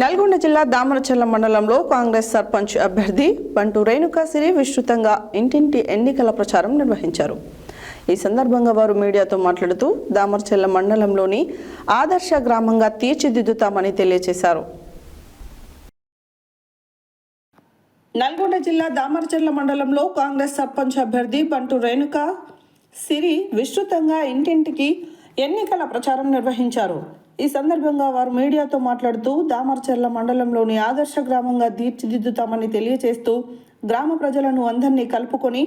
నల్గొండ జిల్లా దామరచల్ల మండలంలో కాంగ్రెస్ సర్పంచ్ అభ్యర్థి బంటు రేణుకా సిరి విస్తృతంగా ఇంటింటి ఎన్నికల ప్రచారం నిర్వహించారు. ఈ సందర్భంగా వారు మీడియాతో మాట్లాడుతూ దామరచెల్ల మండలంలోని ఆదర్శ గ్రామంగా తీర్చిదిద్దుతామని తెలియజేశారు నల్గొండ జిల్లా దామరచెల్ల మండలంలో కాంగ్రెస్ సర్పంచ్ అభ్యర్థి బంటు రేణుక సిరి విస్తృతంగా ఇంటింటికి ఎన్నికల ప్రచారం నిర్వహించారు. ఈ సందర్భంగా వారు మీడియాతో మాట్లాడుతూ దామర్చెర్ల మండలంలోని ఆదర్శ గ్రామంగా తీర్చిదిద్దుతామని తెలియజేస్తూ గ్రామ ప్రజలను అందరినీ కలుపుకొని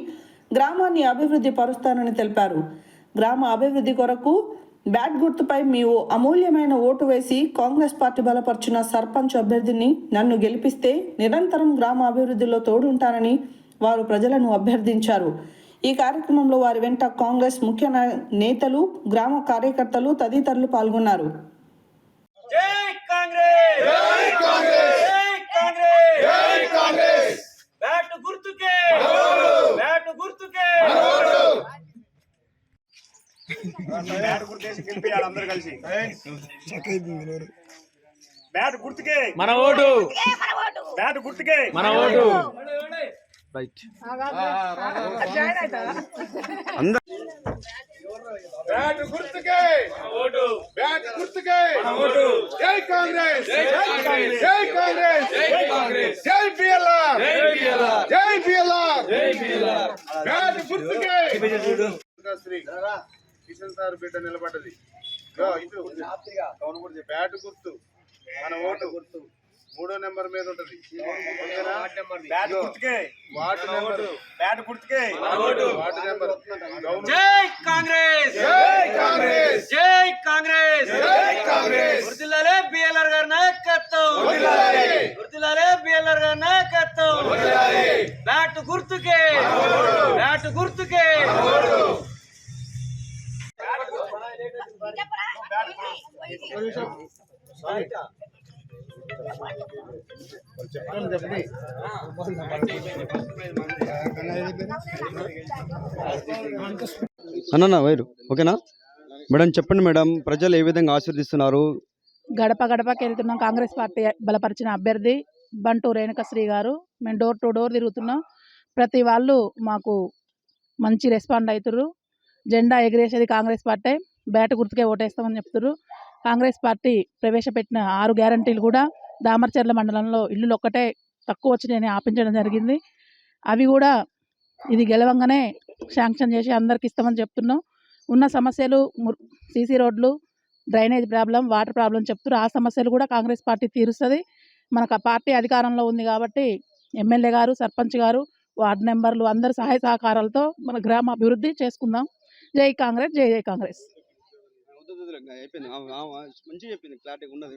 గ్రామాన్ని అభివృద్ధి పరుస్తానని తెలిపారు. గ్రామ అభివృద్ధి కొరకు బ్యాట్ గుర్తుపై మీ ఓ అమూల్యమైన ఓటు వేసి కాంగ్రెస్ పార్టీ బలపరిచిన సర్పంచ్ అభ్యర్థిని నన్ను గెలిపిస్తే నిరంతరం గ్రామ అభివృద్ధిలో తోడుంటానని వారు ప్రజలను అభ్యర్థించారు. ఈ కార్యక్రమంలో వారి వెంట కాంగ్రెస్ ముఖ్య నేతలు గ్రామ కార్యకర్తలు తదితరులు పాల్గొన్నారు. జై కాంగ్రెస్! జై కాంగ్రెస్! జై కాంగ్రెస్! జై కాంగ్రెస్! బ్యాట్ గుర్తుకే! బ్యాట్ గుర్తుకే! బ్యాట్ గుర్తేసి గెలిపియాలి అందరూ కలిసి. బ్యాట్ గుర్తుకే! మన ఓటు! బ్యాట్ గుర్తుకే! మన ఓటు! రైట్ బ్యాట్ గుర్తుకే. ఓటు. బ్యాట్ గుర్తుకే. ఓటు. జై కాంగ్రెస్. జై కాంగ్రెస్. జై కాంగ్రెస్. జై కాంగ్రెస్. జై పిఎల్ఆర్ జై పిఎల్ఆర్ జై పిఎల్ఆర్ జై పిఎల్ఆర్ బ్యాట్ గుర్తుకే. శ్రీ కిషన్ సార్ బిడ్డ నిలబడ్డది. బ్యాట్ గుర్తు. మన ఓటు. గుర్తు. మూడో నెంబర్ మీద ఉంటది. వార్డు నెంబర్ బ్యాట్ గుర్తుకే. Ward number. గవర్నమెంట్ జై కాంగ్రెస్! జై కాంగ్రెస్! జై కాంగ్రెస్! జై కాంగ్రెస్! గుర్తులాలే బిఎల్ఆర్ గారి నాయకత్వం. గుర్తులాలే బిఎల్ఆర్ గారి నాయకత్వం! బ్యాట్ గుర్తుకే! బ్యాట్ గుర్తుకే! అన్న వైరు ఓకేనా? మేడం చెప్పండి మేడం ప్రజలు ఏ విధంగా ఆశీర్దిస్తున్నారు? గడప గడపకి వెళ్తున్నాం. కాంగ్రెస్ పార్టీ బలపరిచిన అభ్యర్థి బంటు రేణుకశ్రీ గారు. మేము డోర్ టు డోర్ తిరుగుతున్నాం. ప్రతి వాళ్ళు మాకు మంచి రెస్పాండ్ అవుతుర్రు జెండా ఎగిరేసేది కాంగ్రెస్ పార్టీ. బ్యాట్ గుర్తుకే ఓటేస్తామని చెప్తుర్రు. కాంగ్రెస్ పార్టీ ప్రవేశపెట్టిన ఆరు గ్యారంటీలు కూడా దామర్చర్ల మండలంలో ఇల్లులు ఒక్కటే తక్కువ వచ్చినాయని ఆపించడం జరిగింది. అవి కూడా ఇది గెలవంగానే శాంక్షన్ చేసి అందరికి ఇస్తామని చెప్తున్నాం. ఉన్న సమస్యలు సీసీ రోడ్లు డ్రైనేజ్ ప్రాబ్లం వాటర్ ప్రాబ్లం చెప్తున్నారు ఆ సమస్యలు కూడా కాంగ్రెస్ పార్టీ తీరుస్తుంది. మనకు ఆ పార్టీ అధికారంలో ఉంది కాబట్టి ఎమ్మెల్యే గారు సర్పంచ్ గారు వార్డు మెంబర్లు అందరి సహాయ సహకారాలతో మన గ్రామ అభివృద్ధి చేసుకుందాం. జై కాంగ్రెస్ జై జై కాంగ్రెస్. అయిపోయింది. మంచిగా చెప్పింది క్లారిటీ ఉన్నది.